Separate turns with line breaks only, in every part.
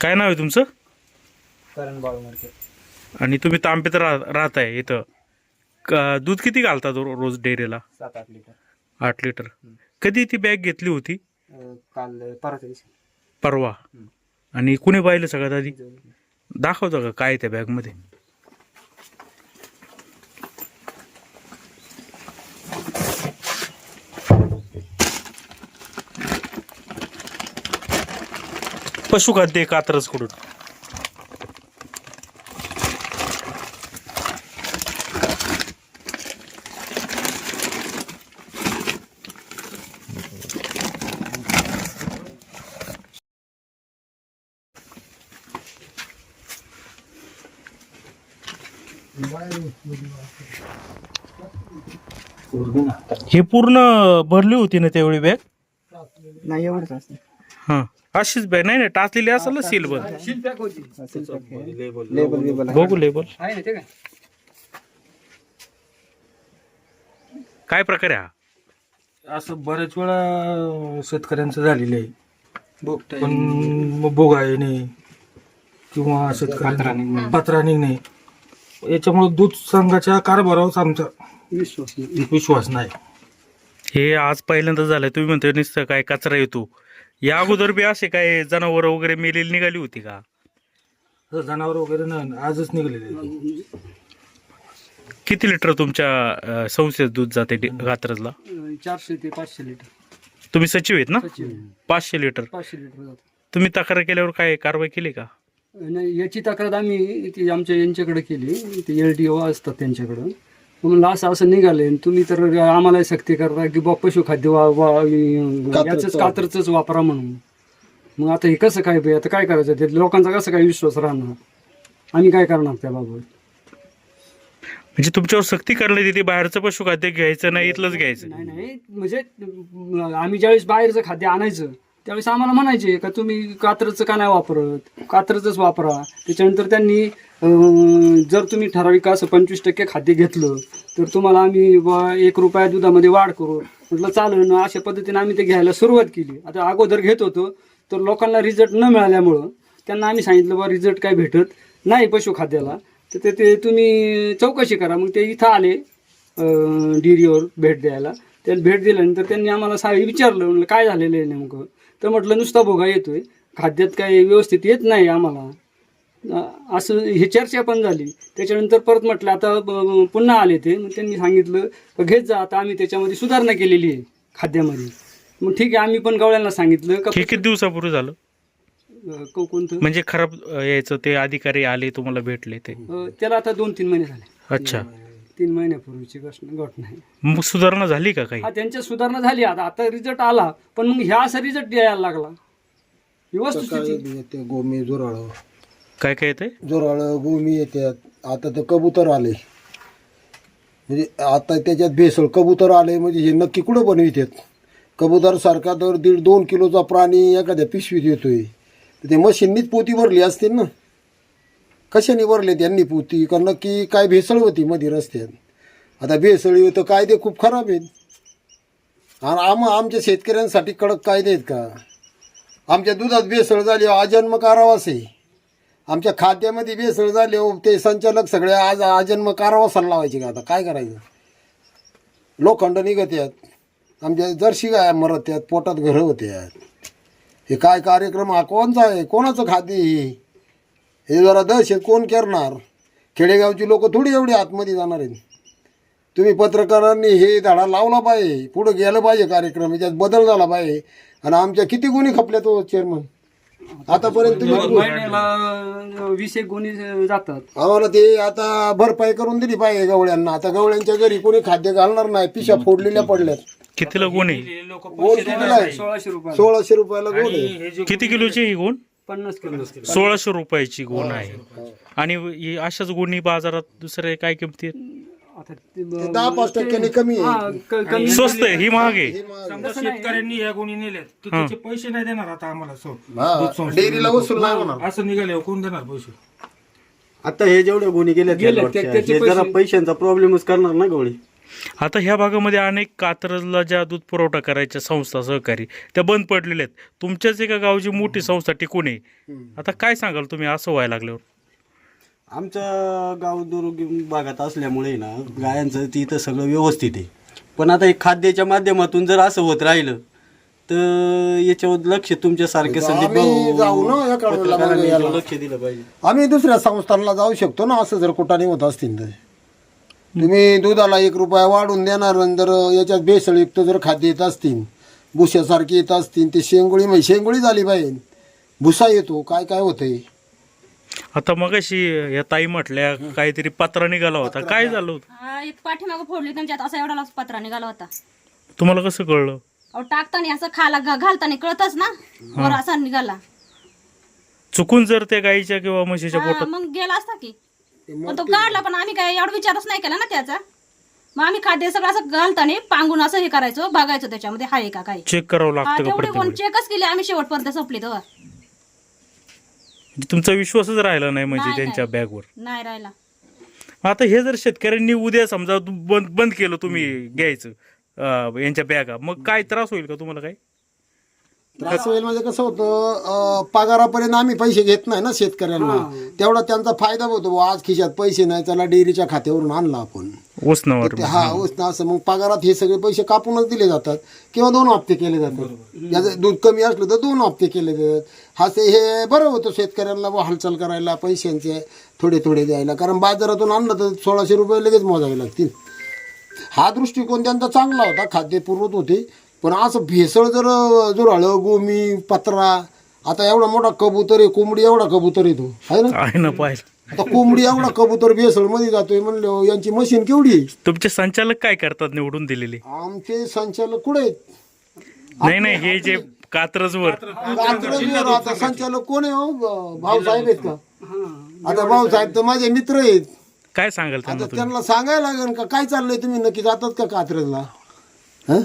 काय नाव आहे तुमचं?
करण
आणि तुम्ही तांबेत राह राहताय इथं. क- दूध किती घालता दो- रोज डेअरीला?
सात आठ लिटर.
आठ लिटर. कधी ती बॅग घेतली होती?
अं, काल परवाच्या दिवशी.
परवा. आणि कुणी पाहिलं सगळ्यात आधी? दाखवतो का काय त्या बॅगमध्ये? पशुखाद्य कात्रजकडून हे पूर्ण भरली होती ना त्यावेळी बॅग
नाही एवढंच असतं.
हा. अशीच बॅग नाही नाही टाचलेली असेल ना सील बंद
लेबल बिबल
बघू लेबल
काय
प्रकार आहे हा?
असं बऱ्याच वेळा शेतकऱ्यांचं झालेलं आहे.
बोगटा
पण मग बोगा येणे किंवा शेतकऱ्यांना. पत्रा निघणे. याच्यामुळे दूध संघाच्या कारभारावर आमचा
विश्वास नाही.
विश्वास नाही.
हे आज पहिल्यांदा झालंय. तुम्ही म्हणतोय नुसतं काय कचरा येतो. या अगोदर बी असे काय जनावर वगैरे मेलेली निघाली होती का?
जनावर वगैरे नाही आजच निघलेले आहे.
किती लिटर तुमच्या अं, संस्थेत दूध जाते डे- कात्रजला
अं, चारशे ते पाचशे लिटर.
तुम्ही सचिव आहेत ना?
सचिव
पाचशे लिटर.
पाचशे लिटर जातं.
तुम्ही तक्रार केल्यावर काय कारवाई केली का?
नाही याची तक्रार आम्ही ती आमच्या यांच्याकडे केली. ते एल डी ओ असतात त्यांच्याकडं. म्हणून असं असं निघाले तुम्ही तर आम्हाला सक्ती करता की बा पशुखाद्य वा वा याचंच कात्रच वापरा म्हणून. मग आता हे कसं काय बे? आता काय करायचं? ते लोकांचा कसं काय विश्वास राहणार? आम्ही काय करणार त्याबाबत?
म्हणजे तुमच्यावर सक्ती करण्यात येते बाहेरचं पशुखाद्य घ्यायचं नाही इथलंच घ्यायचं.
नाही नाही. म्हणजे आम्ही ज्यावेळेस बाहेरचं खाद्य आणायचं त्यावेळेस आम्हाला म्हणायचे का तुम्ही कात्रचं का नाही वापरत? कात्रचंच वापरा. त्याच्यानंतर त्यांनी जर तुम्ही ठराविक असं पंचवीस टक्के खाद्य घेतलं तर तुम्हाला आम्ही बुवा एक रुपया दुधामध्ये वाढ करू. म्हटलं चालेल ना अशा पद्धतीने आम्ही ते घ्यायला सुरुवात केली. आता अगोदर घेत होतो तर लोकांना रिझल्ट न मिळाल्यामुळं त्यांना आम्ही सांगितलं बा रिझल्ट काय भेटत नाही पशुखाद्याला. तर ते- ते तुम्ही चौकशी करा. मग ते इथं आले डिरीवर भेट द्यायला. त्याला भेट दिल्यानंतर त्यांनी आम्हाला सा विचारलं म्हणलं काय झालेलं आहे नेमकं? तर म्हटलं नुसता भोगा येतोय. खाद्यात काही व्यवस्थित येत नाही आम्हाला. असं हे चर्चा पण झाली. त्याच्यानंतर परत म्हटलं आता पुन्हा आले ते. मग त्यांनी सांगितलं "का घेत जा आता आम्ही त्याच्यामध्ये सुधारणा केलेली आहे खाद्यामध्ये. मग ठीक आहे आम्ही पण गवळ्यांना सांगितलं. का
किती दिवसापूर्वी झालं?
कोणतं?
म्हणजे खराब यायचं ते अधिकारी आले तुम्हाला भेटले ते.
त्याला आता दोन तीन महिने झाले.
अच्छा.
तीन महिन्यापूर्वीची गोष्ट घटना आहे.
मग सुधारणा झाली का काही?
हा त्यांच्या सुधारणा झाली. आता आता रिझल्ट आला. पण मग ह्या असा रिझल्ट यायला लागला. ही वस्तुस्थिती
येते गोमी जोराळ.
काय काय येते
जोराळ गोमी येतात आता तर कबूतर आले. म्हणजे आता त्याच्यात भेसळ. कबूतर आले म्हणजे हे नक्की कुठं बनवितात? कबूतर सारखा तर दीड दोन किलोचा प्राणी एखाद्या पिशवीत येतोय. तर ते मशीननीच पोती भरली असतील ना? कशाने भरले त्यांनी पोती? कारण नक्की काय भेसळ होती मध्ये रस्त्यात. आता भेसळी तर कायदे खूप खराब आहेत. आणि आम आमच्या शेतकऱ्यांसाठी कडक कायदे आहेत का? आमच्या दुधात भेसळ झाली अजन्म कारावास आहे. आमच्या खाद्यामध्ये भेसळ झाली हो, ते संचालक सगळे आज अजन्म कारावासाला लावायचे का आता? काय करायचं? लोखंड निघत्यात. आहेत आमच्या जर्शी गाय मरत आहेत पोटात घरं होते आहेत हे काय कार्यक्रम? हा कोणचा आहे? कोणाचं खाद्य हे? हे जरा दहशत कोण करणार? खेडेगावची लोक थोडी एवढी आतमध्ये जाणार आहेत. तुम्ही पत्रकारांनी हे धडा लावला पाहिजे पुढं गेलं पाहिजे कार्यक्रम याच्यात बदल झाला पाहिजे. आणि आमच्या किती गुन्हे खपल्या तो चेअरमन आतापर्यंत तुम्ही
महिन्याला वीस एक गुन्हे जातात.
आम्हाला ते आता भरपाई करून दिली पाहिजे गवळ्यांना. आता गवळ्यांच्या घरी कोणी खाद्य घालणार नाही पिशा फोडलेल्या पडल्यात.
कितीला गुण आहे
गोड कितीला आहे?
सोळाशे रुपये
सोळाशे रुपयाला आहे
किती किलोची ही गुण?
पन्नास किलो.
सोळाशे रुपयाची गुण आहे. आणि ही अशाच गुणी बाजारात दुसरे काय किमती आहेत?
आता ते ब-
ते दहा पाच टक्क्यांनी कमी
हा, क- कमी
स्वस्त आहे ही महाग आहे.
समजा शेतकऱ्यांनी या गुणी तर त्याचे पैसे नाही देणार आता आम्हाला सो
हा, डेअरीला वसूल नाही होणार.
असं निघाले कोण देणार पैसे?
आता हे जेवढे गुन्हे गेले
गेले, त्या- त्याचे
हे जरा
पैसे-
पैशांचा प्रॉब्लेमच करणार ना गवळी?
आता ह्या भागामध्ये अनेक कात्रजला ज्या दूध पुरवठा करायच्या संस्था सहकारी त्या बंद पडलेल्या आहेत. तुमच्याच एका गावची मोठी संस्था टिकून आहे. आता काय सांगाल तुम्ही असं व्हायला लागल्यावर?
आमचं गाव दुर्गम भागात असल्यामुळे ना गायांचं तिथं सगळं व्यवस्थित आहे. पण आता हे खाद्याच्या माध्यमातून जर असं होत राहिलं तर याच्यावर लक्ष तुमच्यासारखे संदीप
आम्ही जाऊ ना या
पत्रकारांनी याच्यावर. लक्ष दिलं पाहिजे.
आम्ही दुसऱ्या संस्थांना जाऊ शकतो ना असं जर कुठाने होत असतील तर. तुम्ही दुधाला एक रुपया वाढून देणार आणि जर याच्यात भेसळयुक्त जर खाद्य येत असतील भुशासारखी येत असतील ते शेंगोळी म्हणजे शेंगोळी झाली पाहिजे. भुसा येतो काय काय होतंय?
आता मगाशी या ताई म्हटल्या काहीतरी पत्रा निघाला होता. काय झालं होतं?
हा एक पाठीमागं फोडली त्यांच्यात असा एवढा पत्रा निघाला होता.
तुम्हाला कसं कळलं?
अहो टाकताना असं खाला घा- घालताना कळतच ना वर असा निघाला.
चुकून जर त्या गाईच्या किंवा म्हशीच्या
हा,
पोटात
मग गेला असता की. पण तो काढला पण आम्ही काय एवढा विचारच नाही केला ना त्याचा. मग आम्ही खाद्य सगळं असं घालताना पांगून असं हे करायचो बघायचो त्याच्यामध्ये हाय का काय.
चेक करावं
हा
लागतं का
तेवढे
प्रत्येक
कोण
वेळी?
चेकच केले आम्ही शेवटपर्यंत संपली तेव्हा.
तुमचा विश्वासच राहिला नाही म्हणजे
नाही,
त्यांच्या बॅगवर.
नाही राहिला.
आता हे जर शेतकऱ्यांनी उद्या समजा तू बंद बंद केलं तुम्ही घ्यायचं अं, यांच्या बॅगा मग काय त्रास होईल का तुम्हाला काय
त्रास होईल म्हणजे कसं होतं अं, पगारापर्यंत आम्ही पैसे घेत नाही ना शेतकऱ्यांना. तेवढा त्यांचा फायदा होतो बुवा, आज खिशात पैसे नाही त्याला डेअरीच्या खात्यावरून आणला आपण. ते हा उसना असं मग पगारात हे सगळे पैसे कापूनच दिले जातात. किंवा दोन हप्ते केले जातात. याचं दूध कमी असलं तर दोन हप्ते केले जातात. हा ते हे बरं होतं शेतकऱ्यांना बुवा हालचाल करायला पैशांचे थोडे थोडे द्यायला. कारण बाजारातून आणलं तर सोळाशे रुपये लगेच मोजावे लागतील. हा दृष्टिकोन त्यांचा चांगला होता खाद्य पुरवत होते. पण असं भेसळ जर जुराळं गोमी पत्रा आता एवढा मोठा कबूतर आहे कोंबडी एवढा कबूतर येतो आहे ना?
आहे ना पाहिलं
आता कोंबडी एवढा कबूतर भेसळमध्ये जातोय म्हणलं यांची मशीन केवढी आहे?
तुमचे संचालक काय करतात निवडून दिलेले?
आमचे संचालक कुठे आहेत?
नाही नाही हे जे कात्रजवर.
कात्रजवर आता संचालक कोण आहे हो? ब- भाऊसाहेब आहेत का? आता भाऊसाहेब तर माझे मित्र आहेत.
काय सांगाल त्यांना
आता
तुम्ही?
त्यांना सांगायला लागेल का? काय चाललंय तुम्ही? नक्की जातात का कात्रजला? हं?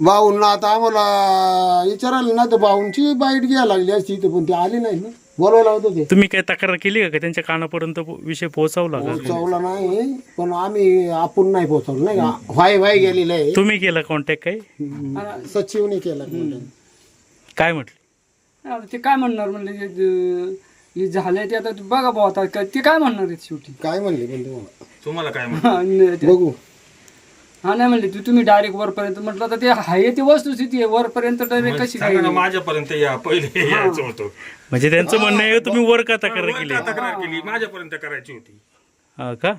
भाऊंना आता आम्हाला विचारायला ना तर भाऊंची बाईट घ्यायला लागली असती तर पण ते आले नाही ना. बोलायला होतं ते.
तुम्ही काय तक्रार केली का? का त्यांच्या कानापर्यंत विषय पोहोचवला का
पोहोचवला नाही पण आम्ही आपण नाही पोहोचवलं नाही का? व्हाय व्हाय गेलेलं आहे.
तुम्ही केला कॉन्टॅक्ट काय
सचिवने केला
काय म्हटलं?
आता ते काय म्हणणार म्हणले जे- जे- हे झालंय ते आता बघा भाऊ आता काय- ते काय म्हणणार आहेत शेवटी?
काय म्हणले पण तुम्हाला?
तुम्हाला काय
आणि ते-
बघू.
हा नाही म्हणले तू- तुम्ही डायरेक्ट वरपर्यंत म्हटलं तर ते आहे ती वस्तुस्थिती आहे वरपर्यंत डायरेक्ट कशी काय
सांगा ना माझ्यापर्यंत या पहिले यायचं होतं.
म्हणजे त्यांचं म्हणणं आहे तुम्ही वर का तक्रार केली?
तक्रार केली? माझ्यापर्यंत करायची होती.
हा का?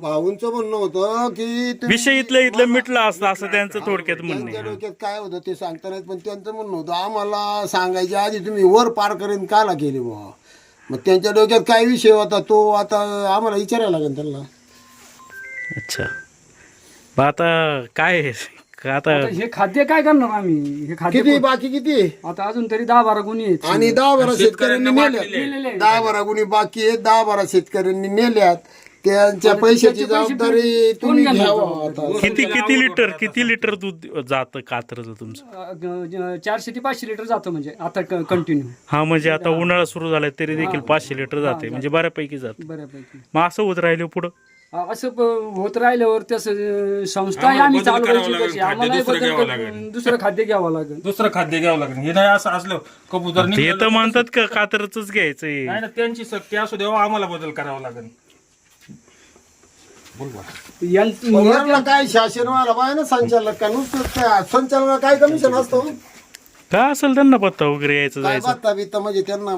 भाऊंचं म्हणणं होतं की
विषय इथलं इथलं मिटलं असतं असं त्यांचं थोडक्यात म्हणणं
त्यांच्या
आहे
डोक्यात काय होतं ते सांगता नाहीत पण त्यांचं म्हणणं होतं आम्हाला सांगायच्या आधी तुम्ही वर पार करेन काला केली बुवा. मग त्यांच्या डोक्यात काय विषय होता तो आता आम्हाला विचारायला लागेल त्यांना.
अच्छा. आता काय? का आता
आता हे खाद्य काय करणार आम्ही? हे खाद्य
किती बाकी किती?
आता अजून तरी दहा बारा गुन्हे आहेत.
आणि दहा बारा शेतकऱ्यांनी नेल्यात. दहा बारा गुणी बाकी आहेत दहा बारा शेतकऱ्यांनी नेल्यात. त्यांच्या पैशाची जबाबदारी तुम्ही घ्यावा आता?
किती किती लिटर किती लिटर दूध जातं कात्रचं तुमचं?
अ, ग- ज- चारशे ते पाचशे लिटर जातं म्हणजे आता कंटिन्यू
हा म्हणजे आता उन्हाळा सुरू झालाय तरी देखील पाचशे लिटर जाते. म्हणजे बऱ्यापैकी जात.
बऱ्यापैकी.
मग असं होत राहिलं पुढं?
असं प- होत राहिल्यावर त्या संस्था आम्ही चालू करायची कशी? आम्हाला बदल कर- दुसरं खाद्य घ्यावं लागेल.
दुसरं खाद्य घ्यावं लागेल. हे नाही असं असलं कबूतर
ते
निघालं.
तर म्हणतात का कात्रच घ्यायचंय.
नाही ना त्यांची सक्ती असू द्यावा आम्हाला बदल करावा लागेल.
यां-
काय शासन व्हायला पाहिजे ना संचालक का? नुसतं त्या संचालकाला काय कमिशन असतं
का असेल त्यांना पत्ता वगैरे यायचं
काय
जायचं?
बित्ता म्हणजे त्यांना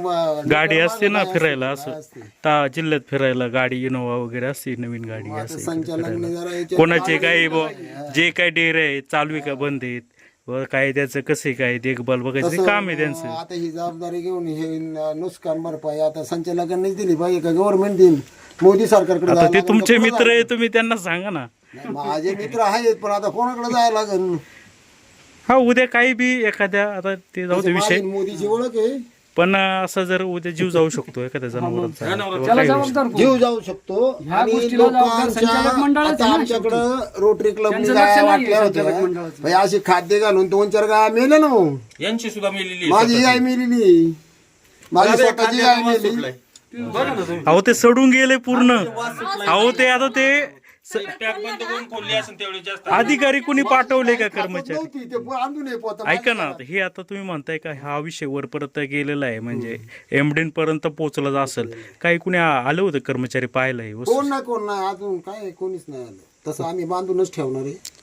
गाडी असते ना फिरायला असं. ता जिल्ह्यात फिरायला गाडी इनोवा वगैरे असते नवीन गाडी असते
संचालकाने जरा याच्यात-
कोणाचे काय बुवा, जे काय डेरे आहेत चालू आहे का बंद आहेत व काय त्याचं कसे काय देखभाल बघायचं ते
तसं,
काम आहे त्यांचं.
आता ही जबाबदारी घेऊन हे न- नुकसान भरपाई आता संचालकांनीच दिली पाहिजे का? गव्हर्नमेंट देईन. मोदी सरकारकडे
आता
जायला
ते
लागेल
तुमचे मित्र आहे तुम्ही त्यांना सांगा ना?
माझे मित्र आहेत पण आता कोणाकडे जायला लागेल?
हा उद्या काही बी एखाद्या आता ते जाऊ दे विषय.
मोदीची ओळख आहे.
पण असं जर उद्या जीव जाऊ शकतो एखाद्या जनावरांचा किंवा
त्याला
काही गोष्टी.
जबाबदार कोण?
जीव जाऊ शकतो.
ह्या
आणि
गोष्टीला जबाबदार संचालक मंडळच
लोकांच्या
आहे.
आता
ना
आमच्याकडं रोटरी क्लब
त्यांचं
गाया
लक्ष नाहीये
वाटल्या
संचालक
होत्या
मंडळाचं.
भाई अशी खाद्य घालून दोन चार गाया मेल्या ना हो.
यांची सुद्धा मेलेली आहे
माझी
स्वतःची.
आई मेलेली माझी स्वतःची आई मेली
अहो ते सडून गेले पूर्ण. अहो ते आता ते
असेल तेवढी जास्त.
अधिकारी कुणी पाठवले का कर्मचारी
नव्हती ते बांधून ये पोतं.
ऐका ना हे आता तुम्ही म्हणताय का हा विषय वरपर्यंत गेलेला आहे म्हणजे एमडीन पर्यंत पोहोचला असेल. काही कुणी आ- आलं होतं कर्मचारी पाहायला ही वस्तू?
कोण ना कोण नाही अजून काय कोणीच नाही आलं. तसं आम्ही बांधूनच ठेवणार आहे.